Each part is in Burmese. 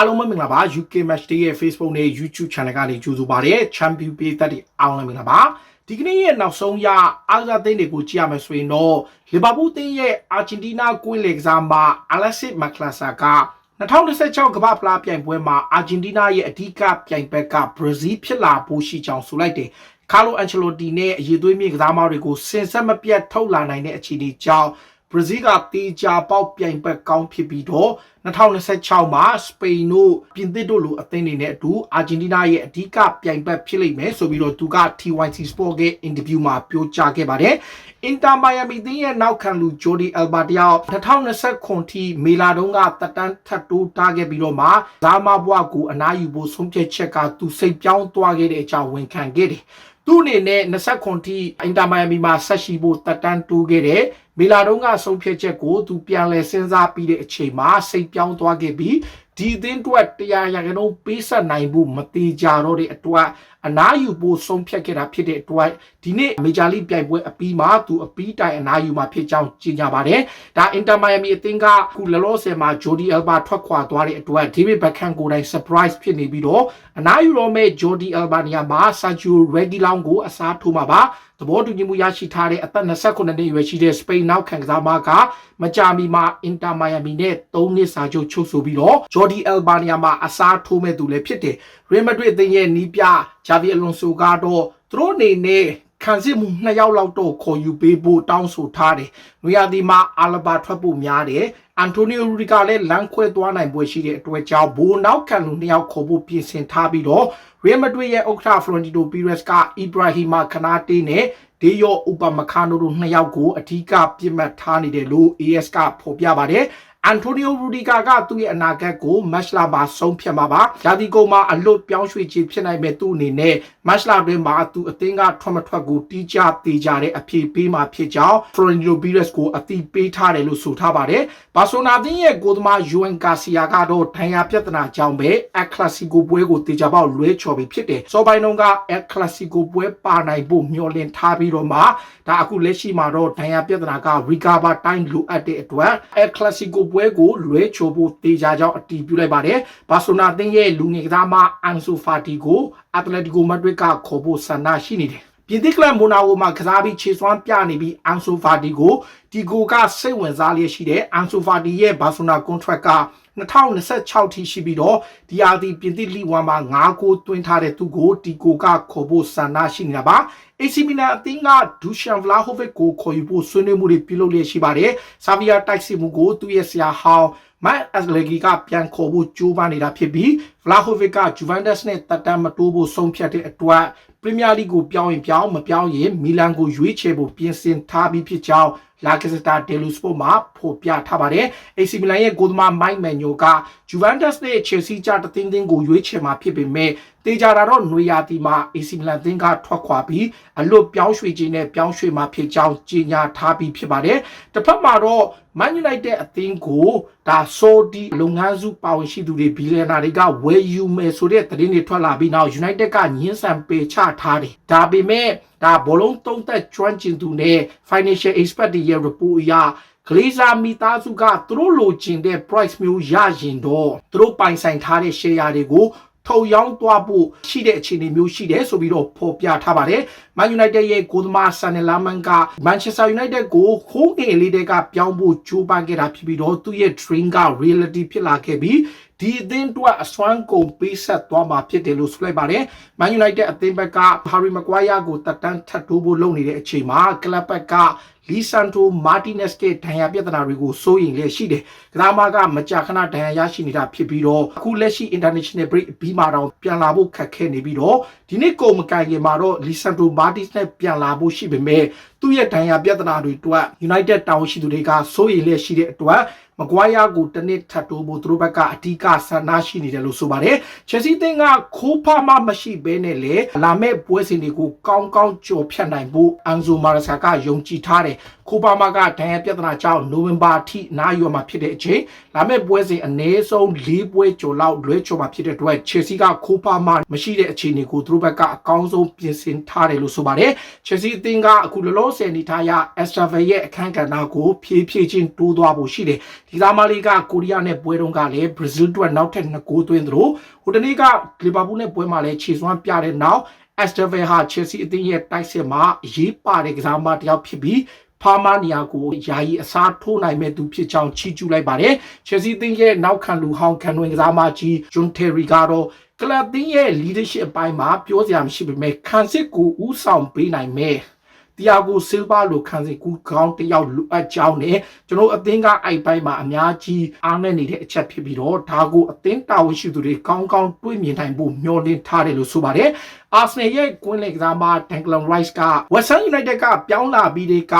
အားလုံးပဲမင်္ဂလာပါ UK Match Day ရဲ့ Facebook နဲ့ YouTube Channel ကနေကြိုဆိုပါရစေ Champion ပေးသက်တဲ့အားလုံးပဲမင်္ဂလာပါဒီကနေ့ရဲ့နောက်ဆုံးရအားကစားသိန်းတွေကိုကြည့်ရမယ်ဆိုရင်တော့လီဗာပူးသိန်းရဲ့အာဂျင်တီးနားကွင်းလေကစားမအလက်စစ်မကလာဆာက2016ကမ္ဘာဖလားပြိုင်ပွဲမှာအာဂျင်တီးနားရဲ့အဓိကပြိုင်ဘက်ကဘရာဇီးဖြစ်လာဖို့ရှိကြောင်းဆိုလိုက်တယ်ကာလိုအန်ချယ်လိုတီနဲ့အရေးသွေးမြေကစားမတွေကိုစင်ဆက်မပြတ်ထုတ်လာနိုင်တဲ့အခြေအနေကြောင့် ဘရာဇီးကတေချာပေါက်ပြိုင်ဘက်ကောင်းဖြစ်ပြီးတော့2026မှာစပိန်တို့ပြင်သစ်တို့လိုအသင်းတွေနဲ့အတူအာဂျင်တီးနားရဲ့အဓိကပြိုင်ဘက်ဖြစ်လိမ့်မယ်ဆိုပြီးတော့သူက TYC Sport ရဲ့ interview မှာပြောကြားခဲ့ပါတယ်။ Inter Miami တင်းရဲ့နောက်ခံလူ Jordi Alba တယောက်2020ခုထိမေလာတုန်းကတက်တန်းထပ်တိုးတားခဲ့ပြီးတော့မှဇာမဘွားကိုအနားယူဖို့ဆုံးဖြတ်ချက်ကသူစိတ်ပြောင်းသွားခဲ့တဲ့အကြောင်းဝန်ခံခဲ့တယ်။ သူ့အနေနဲ့20ခွန်ထိအင်တာမိုင်မီမှာဆက်ရှိဖို့တက်တန်းတိုးခဲ့တဲ့မေလာတုန်းကဆုံးဖြတ်ချက်ကိုသူပြန်လည်စဉ်းစားပြီးတဲ့အချိန်မှာစိတ်ပြောင်းသွားခဲ့ပြီးဒီအသင်းအတွက်တရားရကနှုန်းပေးဆက်နိုင်ဖို့မတိကြတော့တဲ့အတွက်အနားယူဖို့ဆုံးဖြတ်ခဲ့တာဖြစ်တဲ့အတွက်ဒီနေ့မေဂျာလိပြိုင်ပွဲအပြီးမှာသူအပြီးတိုင်အနားယူမှာဖြစ်ကြောင်းကြေညာပါတယ်။ဒါအင်တာမိုင်မီအသင်းကခုလလောဆယ်မှာဂျိုဒီအယ်ဘာထွက်ခွာသွားတဲ့အတွက်ဒေးဗစ်ဘက်ခန်ကိုယ်တိုင် surprise ဖြစ်နေပြီးတော့အနားယူတော့မဲ့ဂျိုဒီအယ်ဘာနီယာမှာဆာဂျီယိုရဂီလောင်ကိုအစားထိုးမှာပါ။သဘောတူညီမှုရရှိထားတဲ့အသက်29နှစ်အရွယ်ရှိတဲ့စပိန်နောက်ခံကစားမကမကြာမီမှာအင်တာမိုင်ယာမီနဲ့3နှစ်စာချုပ်ချုပ်ဆိုပြီးတော့ဂျော်ဒီအယ်ဘာနီယာမှာအစားထိုးမဲ့သူလည်းဖြစ်တယ်။ရီမက်ဒရစ်အသင်းရဲ့နီးပြ ဂျာဗီအလွန်ဆိုကတော့သူတို့အနေနဲ့ခံစစ်မှုနှစ်ယောက်လောက်တော့ခေါ်ယူပေးဖို့တောင်းဆိုထားတယ်။နွေရာသီမှာအာလဘာထွက်ဖို့များတယ်။အန်တိုနီယိုရူဒီကာလည်းလမ်းခွဲသွားနိုင်ပွဲရှိတဲ့အတွက်ကြောင့်ဘိုးနောက်ခံလူနှစ်ယောက်ခေါ်ဖို့ပြင်ဆင်ထားပြီးတော့ရီမက်ဒရစ်ရဲ့ဥက္ကဋ္ဌဖလိုရန်တီနိုပီရက်စ်ကအီဘရာဟီမာခနာတေးနဲ့ဒေယောဥပမခါနိုတို့နှစ်ယောက်ကိုအထူးကပြစ်မှတ်ထားနေတယ်လို့ AS ကဖော်ပြပါတယ်။အန်တိုနီယိုရူဒီကာကသူ့ရဲ့အနာဂတ်ကိုမတ်လာမှာဆုံးဖြတ်မှာပါ။ရာသီကုန်မှာအလွတ်ပြောင်းရွှေ့ခြင်းဖြစ်နိုင်မဲ့သူ့အနေနဲ့မတ်လာတွင်မှာသူအသင်းကထွက်မထွက်ကိုတီးကြသေးကြတဲ့အဖြေပေးမှာဖြစ်ကြောင်းဖလိုရီနိုဘီရက်စ်ကိုအတိပေးထားတယ်လို့ဆိုထားပါတယ်။ဘာဆိုနာသင်းရဲ့ကိုသမားယူအန်ကာစီယာကတော့ဒဏ်ရာပြဿနာကြောင့်ပဲအကလစီကိုပွဲကိုတေချာပေါက်လွဲချော်ပြီးဖြစ်တယ်။စောပိုင်းတုန်းကအကလစီကိုပွဲပါနိုင်ဖို့မျှော်လင့်ထားပြီးတော့မှဒါအခုလက်ရှိမှာတော့ဒဏ်ရာပြဿနာကရီကာဘာတိုင်းလိုအပ်တဲ့အတွက်အကလစီကိုပွဲကိုလွဲချိုဖို့တေချာကြောင်းအတည်ပြုလိုက်ပါတယ်။ဘာဆိုနာသင်းရဲ့လူငယ်ကစားမအန်ဆိုဖာတီကိုအက်တလက်တီကိုမက်ဒရစ်ကခေါ်ဖို့ဆန္ဒရှိနေတယ်။ ပြင်သစ်ကလပ်မိုနာကိုမှာကစားပြီးခြေစွမ်းပြနေပြီးအန်ဆိုဖာတီကိုဒီကိုကစိတ်ဝင်စားလျက်ရှိတဲ့အန်ဆိုဖာတီရဲ့ဘာဆိုနာကွန်ထရက်က2026ထိရှိပြီးတော့ဒီအာဒီပြင်သစ်လီဝမ်မှာ9ကိုတွင်းထားတဲ့သူကိုဒီကိုကခေါ်ဖို့ဆန္ဒရှိနေတာပါ AC Milan အသင်းကဒူရှန်ဗလာဟိုဗစ်ကိုခေါ်ယူဖို့ဆွေးနွေးမှုတွေပြုလုပ်လျက်ရှိပါတယ်ဆာဗီယာတိုက်စစ်မှုကိုသူ့ရဲ့ဆရာဟောင်းမတ်အက်လဂီကပြန်ခေါ်ဖို့ကြိုးပမ်းနေတာဖြစ်ပြီးဗလာဟိုဗစ်ကဂျူဗန်ဒက်စ်နဲ့တက်တမ်းမတိုးဖို့ဆုံးဖြတ်တဲ့အတွက် ပရီးမီးယားလိကိုပြောင်းရင်ပြောင်းမပြောင်းရင်မီလန်ကိုရွေးချယ်ဖို့ပြင်ဆင်ထားပြီးဖြစ်ကြောင်းလာကစတာဒယ်လူစပိုမှာဖော်ပြထားပါတယ်။ AC Milan ရဲ့ဂိုးသမားမိုက်မန်ညိုက Juventus နဲ့ Chelsea ကြားတသင်းသင်းကိုရွေးချယ်မှာဖြစ်ပေမဲ့တေချာတာတော့နွေရာသီမှာ AC Milan သင်းကထွက်ခွာပြီးအလွတ်ပြောင်းရွှေ့ခြင်းနဲ့ပြောင်းရွှေ့မှာဖြစ်ကြောင်းကြေညာထားပြီးဖြစ်ပါတယ်။တစ်ဖက်မှာတော့ Man United အသင်းကိုဒါဆိုဒီလုပ်ငန်းစုပါဝင်ရှိသူတွေဘီလီယံနာတွေကဝယ်ယူမယ်ဆိုတဲ့သတင်းတွေထွက်လာပြီးနောက် United ကညှင်းဆန်ပေချထားတယ်။ဒါပေမဲ့ဒါဘောလုံးသုံးသက်ကျွမ်းကျင်သူနဲ့ financial expert တွေရဲ့ report အရဂလေးစာမိသားစုကသူတို့လိုချင်တဲ့ price မျိုးရရင်တော့သူတို့ပိုင်ဆိုင်ထားတဲ့ share တွေကို ထုတ်ရောင်းသွားဖို့ရှိတဲ့အခြေအနေမျိုးရှိတယ်ဆိုပြီးတော့ဖော်ပြထားပါတယ်။ Man United ရဲ့ကိုသမားဆန်နယ်လာမန်က Manchester United ကိုခိုးငယ်လေးတွေကပြောင်းဖို့ကြိုးပမ်းခဲ့တာဖြစ်ပြီးတော့သူ့ရဲ့ dream က reality ဖြစ်လာခဲ့ပြီးဒီအသင်းအတွက်အစွမ်းကုန်ပေးဆက်သွားမှာဖြစ်တယ်လို့ဆိုလိုက်ပါတယ်။ Man United အသင်းဘက်က Harry Maguire ကိုတက်တန်းထပ်ထိုးဖို့လုပ်နေတဲ့အချိန်မှာကလပ်ဘက်က လီဆန်တိုမာတီနက်စ်ကဒဏ်ရာပြဿနာတွေကိုစိုးရိမ်လျက်ရှိတယ်။ကစားမကမကြာခဏဒဏ်ရာရရှိနေတာဖြစ်ပြီးတော့အခုလက်ရှိ international break ပြီးမှတော့ပြန်လာဖို့ခက်ခဲနေပြီးတော့ဒီနေ့ကုန်မကန်ခင်မှာတော့လီဆန်တိုမာတီနက်ပြန်လာဖို့ရှိပေမဲ့သူ့ရဲ့ဒဏ်ရာပြဿနာတွေအတွက် United တာဝန်ရှိသူတွေကစိုးရိမ်လျက်ရှိတဲ့အတွက်မကွာယာကိုတနစ်ထပ်တိုးဖို့သူတို့ဘက်ကအဓိကဆန္ဒရှိနေတယ်လို့ဆိုပါတယ်။ Chelsea သင်းကခိုးဖားမှမရှိဘဲနဲ့လေလာမဲ့ပွဲစဉ်တွေကိုကောင်းကောင်းကြော်ဖြတ်နိုင်ဖို့အန်ဇိုမာရဆာကယုံကြည်ထားတယ်။ ကိုပါမာကဒဏ်ရာပြဿနာကြောင့်နိုဝင်ဘာထိနားယူမှာဖြစ်တဲ့အချိန်လာမယ့်ပွဲစဉ်အနည်းဆုံး၄ပွဲကျော်လောက်လွဲချော်မှာဖြစ်တဲ့အတွက်ချယ်ဆီကကိုပါမာမရှိတဲ့အခြေအနေကိုသူတို့ဘက်ကအကောင်းဆုံးပြင်ဆင်ထားတယ်လို့ဆိုပါတယ်ချယ်ဆီအသင်းကအခုလောလောဆယ်နေထားရအက်စတရာဗယ်ရဲ့အခန်းကဏ္ဍကိုဖြည်းဖြည်းချင်းတိုးသွားဖို့ရှိတယ်ဒီသားမလေးကကိုရီးယားနဲ့ပွဲတုန်းကလည်းဘရာဇီးအတွက်နောက်ထပ်2ဂိုးသွင်းသလိုဟိုတနေ့ကလီဗာပူးနဲ့ပွဲမှာလည်းခြေစွမ်းပြတဲ့နောက်အက်စတဗယ်ဟာချယ်ဆီအသင်းရဲ့တိုက်စစ်မှာအရေးပါတဲ့ကစားမတစ်ယောက်ဖြစ်ပြီး ဖာမာနီယာကိုယာယီအစားထိုးနိုင်မဲ့သူဖြစ်ကြောင်းချီးကျူးလိုက်ပါတယ်ချယ်ဆီအသင်းရဲ့နောက်ခံလူဟောင်းခံဝင်ကစားမကြီးဂျွန်တယ်ရီကတော့ကလပ်သင်းရဲ့ leadership အပိုင်းမှာပြောစရာမရှိပေမဲ့ခံစစ်ကိုဥဆောင်ပေးနိုင်မဲ့ တီယာဂိုဆီလ်ဗာလိုခံစစ်ကူကောင်းတယောက်လိုအပ်ကြောင်းနဲ့ကျွန်တော်အသင်းကအိုက်ပိုင်းမှာအများကြီးအားနည်းနေတဲ့အချက်ဖြစ်ပြီးတော့ဒါကိုအသင်းတာဝန်ရှိသူတွေကောင်းကောင်းတွေးမြင်နိုင်ဖို့မျှော်လင့်ထားတယ်လို့ဆိုပါတယ်အာဆနယ်ရဲ့ကွင်းလက်ကစားမဒန်ကလန်ရိုက်စ်ကဝက်ဆန်ယူနိုက်တက်ကပြောင်းလာပြီးတဲ့က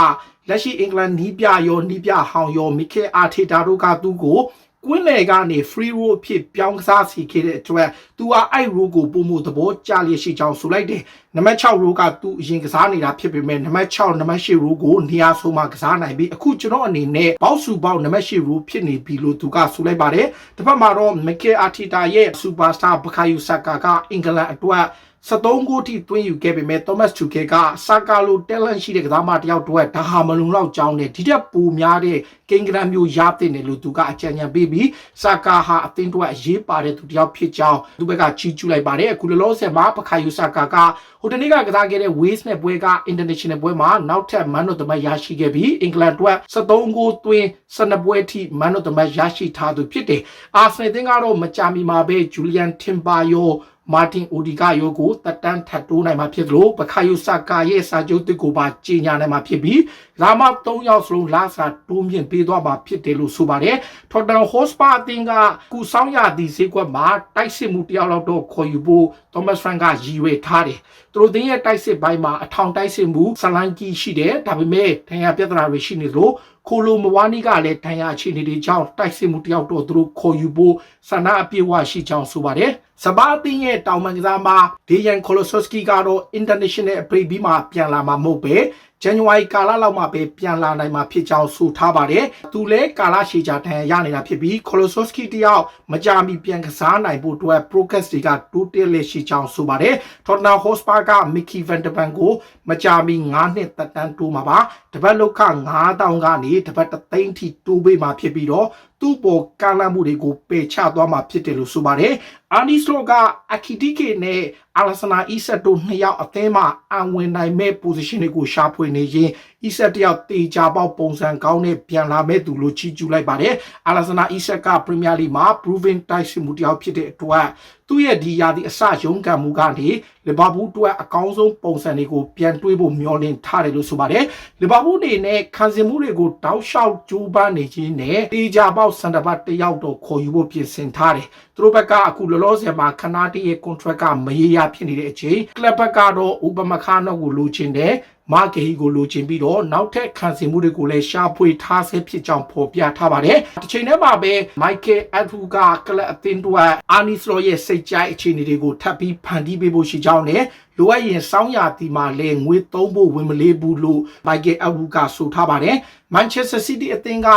လက်ရှိအင်္ဂလန်နီးပြရောနီးပြဟောင်ရောမီခဲအာထေတာတို့ကသူ့ကို ကွင်းလေကနေ free roll အဖြစ်ပြောင်းကစားစီခဲ့တဲ့အတွက်သူဟာအဲ့ roll ကိုပုံမှုသဘောကျလျက်ရှိကြောင်းဆိုလိုက်တယ်။နံပါတ်6 roll ကသူအရင်ကစားနေတာဖြစ်ပေမဲ့နံပါတ်6နံပါတ်8 roll ကိုနေရာဆုံးမှာကစားနိုင်ပြီးအခုကျွန်တော်အနေနဲ့ဘောက်စုပေါက်နံပါတ်8 roll ဖြစ်နေပြီလို့သူကဆိုလိုက်ပါတယ်။တစ်ဖက်မှာတော့ Mikel Arteta ရဲ့ superstar Bukayo Saka ကအင်္ဂလန်အတွက် 73ဂိုးထိသွင်းယူခဲ့ပေမဲ့ Thomas Tuchel ကစာကာလို talent ရှိတဲ့ကစားမတစ်ယောက်တော့ဒါဟာမလုံလောက်ကြောင်းနဲ့ဒီတက်ပူများတဲ့ကိန်းဂရန်မျိုးရတဲ့တယ်လို့သူကအကြံဉာဏ်ပေးပြီးစာကာဟာအသင်းတော့အရေးပါတဲ့သူတစ်ယောက်ဖြစ်ကြောင်းသူဘက်ကချီးကျူးလိုက်ပါတယ်အခုလောလောဆယ်မှာပခါယူစာကာကဟိုတနေ့ကကစားခဲ့တဲ့ Wales နဲ့ပွဲက international ပွဲမှာနောက်ထပ် man of the match ရရှိခဲ့ပြီးအင်္ဂလန်အတွက်73ဂိုးသွင်း12ပွဲထိ man of the match ရရှိထားသူဖြစ်တယ်အာဆနယ်အသင်းကတော့မကြာမီမှာပဲ Julian Timber ရော မာတင်အိုဒီဂါယောကိုတက်တန်းထပ်တိုးနိုင်မှာဖြစ်သလိုပခါယုဆာကာရဲ့စာချုပ်တစ်ကိုပါကြီးညာနိုင်မှာဖြစ်ပြီးလာမ3ယောက်စလုံးလာစာတိုးမြင့်ပေးသွားမှာဖြစ်တယ်လို့ဆိုပါတယ်ထော်တန်ဟော့စပါအသင်းကကုဆောင်ရသည့်ဈေးကွက်မှာတိုက်စစ်မှုတယောက်လောက်တော့ခေါ်ယူဖို့သောမတ်ဖရန်ကရည်ရွယ်ထားတယ်သူတို့တင်းရဲ့တိုက်စစ်ပိုင်းမှာအထောင်တိုက်စစ်မှုဇလန်ကီရှိတယ်ဒါပေမဲ့ထင်ရပြဿနာတွေရှိနေလို့ခိုလိုမဝါနီကလည်းတန်ရာအခြေအနေတွေကြောင့်တိုက်စစ်မှုတယောက်တော့သူတို့ခေါ်ယူဖို့ဆန္ဒအပြည့်အဝရှိကြောင်းဆိုပါတယ် စပါးတင်းရဲ့တောင်ပန်ကစားမှာဒေယန်ကိုလိုဆိုစကီကတော့ international အပရိပြီးမှပြန်လာမှာမဟုတ်ပဲ ဇန်နဝါရီကာလလောက်မှပဲပြန်လာနိုင်မှာဖြစ်ကြောင်းဆိုထားပါတယ်။သူလည်းကာလရှည်ကြာတန်ရနေတာဖြစ်ပြီးကိုလိုဆိုစကီတယောက်မကြာမီပြန်ကစားနိုင်ဖို့အတွက် progress တွေကတိုးတက်လက်ရှိကြောင်းဆိုပါတယ်။ Tottenham Hotspur က Mickey van de Ven ကိုမကြာမီ9နှစ်သက်တမ်းတိုးမှာပါ။တပတ်လောက်ခ9000ကနေတပတ်3သိန်းထိတိုးပေးမှာဖြစ်ပြီးတော့သူ့ပေါ်ကမ်းလှမ်းမှုတွေကိုပယ်ချသွားမှာဖြစ်တယ်လို့ဆိုပါတယ်။အာနီစလိုကအခီတီကေနဲ့ အာလဆနာအီဆက်တို့နှစ်ယောက်အသင်းမှာအဝင်နိုင်မဲ့ position တွေကိုရှာဖွေနေရင်အီဆက်တယောက်တေချာပေါက်ပုံစံကောင်းနဲ့ပြန်လာမဲ့သူလို့ချီးကျူးလိုက်ပါတယ်။အာလဆနာအီဆက်ကပရီးမီးယားလိမှာ proven တိုက်စစ်မှုတယောက်ဖြစ်တဲ့အတွက်သူ့ရဲ့ဒီယာဒီအစရုံးကန်မှုကနေလီဗာပူးအတွက်အကောင်းဆုံးပုံစံတွေကိုပြန်တွေးဖို့မျှော်လင့်ထားတယ်လို့ဆိုပါတယ်။လီဗာပူးအနေနဲ့ခံစင်မှုတွေကိုတောက်လျှောက်ကြိုးပမ်းနေခြင်းနဲ့တေချာပေါက်စန်တပတ်တယောက်တော့ခေါ်ယူဖို့ပြင်ဆင်ထားတယ်။သူတို့ဘက်ကအခုလောလောဆယ်မှာခနာတီရဲ့ contract ကမရေရာဖြစ်နေတဲ့အချိန်ကလပ်ဘက်ကတော့ဥပမခါနော့ကိုလိုချင်တယ် မာဂေဟီကိုလိုချင်ပြီးတော့နောက်ထပ်ခံစင်မှုတွေကိုလည်းရှာဖွေထားဆဲဖြစ်ကြောင်းဖော်ပြထားပါတယ်။တစ်ချိန်တည်းမှာပဲမိုက်ကယ်အက်ဖူကကလပ်အသင်းတို့အာနီစလောရဲ့စိတ်ကြိုက်အခြေအနေတွေကိုထပ်ပြီးဖန်တီးပေးဖို့ရှိကြောင်းနဲ့လိုအပ်ရင်စောင်းရတီမှာလည်းငွေသုံးဖို့ဝင်မလေးဘူးလို့မိုက်ကယ်အက်ဖူကဆိုထားပါတယ်။မန်ချက်စတာစီးတီးအသင်းက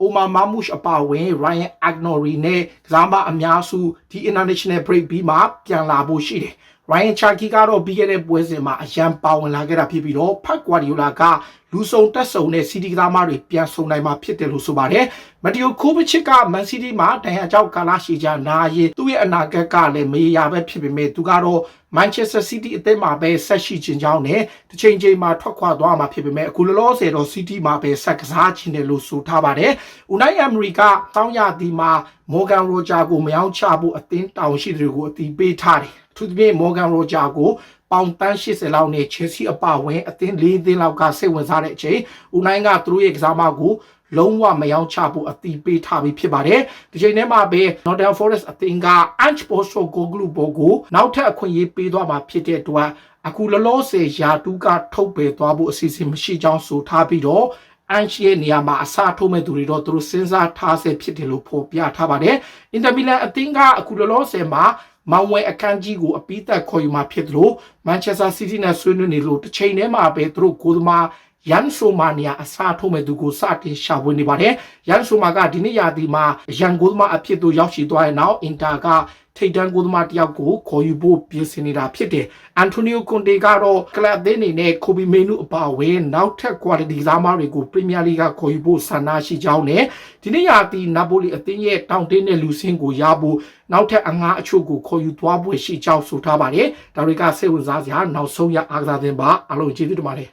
အိုမာမာမုရှ်အပါဝင် Ryan Agnory နဲ့ကစားမအများစုဒီ international break ပြီးမှပြန်လာဖို့ရှိတယ်။ Ryan Cherky ကတော့ပြီးခဲ့တဲ့ပွဲစဉ်မှာအရန်ပါဝင်လာခဲ့တာဖြစ်ပြီးတော့ဖတ်ကွာဒီယိုလာကလူစုံတက်ဆုံတဲ့စီတီကစားမတွေပြန်ဆုံနိုင်မှာဖြစ်တယ်လို့ဆိုပါတယ်။မတီယိုခိုးပချစ်ကမန်စီးတီးမှာဒဏ်ရာကြောင့်ကာလာရှိကြနာရီသူ့ရဲ့အနာဂတ်ကလည်းမေးရပဲဖြစ်ပေမဲ့သူကတော့ Manchester City အသင်းမှာပဲဆက်ရှိခြင်းကြောင်းနဲ့တစ်ချိန်ချိန်မှာထွက်ခွာသွားမှာဖြစ်ပေမဲ့အခုလောလောဆယ်တော့ City မှာပဲဆက်ကစားခြင်းတယ်လို့ဆိုထားပါတယ်။ Unai Emery ကတောင်းရသည်မှာ Morgan Roger ကိုမယောင်းချဖို့အသင်းတောင်းရှိသူတွေကိုအတီးပေးထားတယ်။ သူတို့မော်ဂန်ရိုဂျာကိုပေါင်တန်း80လောက်နဲ့ချယ်ဆီအပဝင်အသင်း၄သင်းလောက်ကစိတ်ဝင်စားတဲ့အချိန်ဦးနိုင်ကသူတို့ရဲ့ကစားမကိုလုံးဝမယောင်းချဖို့အတိပေးထားပြီးဖြစ်ပါတယ်။ဒီချိန်ထဲမှာပဲ Nottingham Forest အသင်းက Ange Postecoglou ဘောကိုနောက်ထပ်အခွင့်အရေးပေးသွားမှာဖြစ်တဲ့အတွက်အခုလောလောဆယ်ယာတူးကထုတ်ပယ်သွားဖို့အစီအစဉ်မရှိကြောင်းဆိုထားပြီးတော့အန်ချီရဲ့နေရာမှာအစားထိုးမဲ့သူတွေတော့သူတို့စဉ်းစားထားဆဲဖြစ်တယ်လို့ဖော်ပြထားပါတယ်။အင်တာမီလန်အသင်းကအခုလောလောဆယ်မှာ မောင်ဝဲအခန်းကြီးကိုအပိသက်ခေါ်ယူมาဖြစ်သလိုမန်ချက်စတာစီးတီးနဲ့ဆွေးနွေးနေလို့တစ်ချိန်တည်းမှာပဲသူတို့ကိုသမားရန်ဆိုမာနီယာအစားထိုးမဲ့သူကိုစတင်ရှာဖွေနေပါတယ်ရန်ဆိုမာကဒီနေ့ရာသီမှာရန်ကိုသမားအဖြစ်သို့ရောက်ရှိသွားတဲ့နောက်အင်တာက ထိတ်တန်းကိုသမားတယောက်ကိုခေါ်ယူဖို့ပြင်ဆင်နေတာဖြစ်တယ်။အန်တိုနီယိုကွန်တေကတော့ကလပ်အသင်းအနေနဲ့ကိုဘီမေနုအပါအဝင်နောက်ထပ် quality စားမားတွေကိုပရီးမီယာလိဂ်ကခေါ်ယူဖို့ဆန္ဒရှိကြောင်းနဲ့ဒီနေ့ရာသီနာပိုလီအသင်းရဲ့တောင်တင်းတဲ့လူစင်းကိုရဖို့နောက်ထပ်အငှားအချို့ကိုခေါ်ယူသွားဖို့ရှိကြောင်းဆိုထားပါတယ်။ဒါတွေကစိတ်ဝင်စားစရာနောက်ဆုံးရအားကစားသင်းပါအလုံးကျေးဇူးတင်ပါတယ်။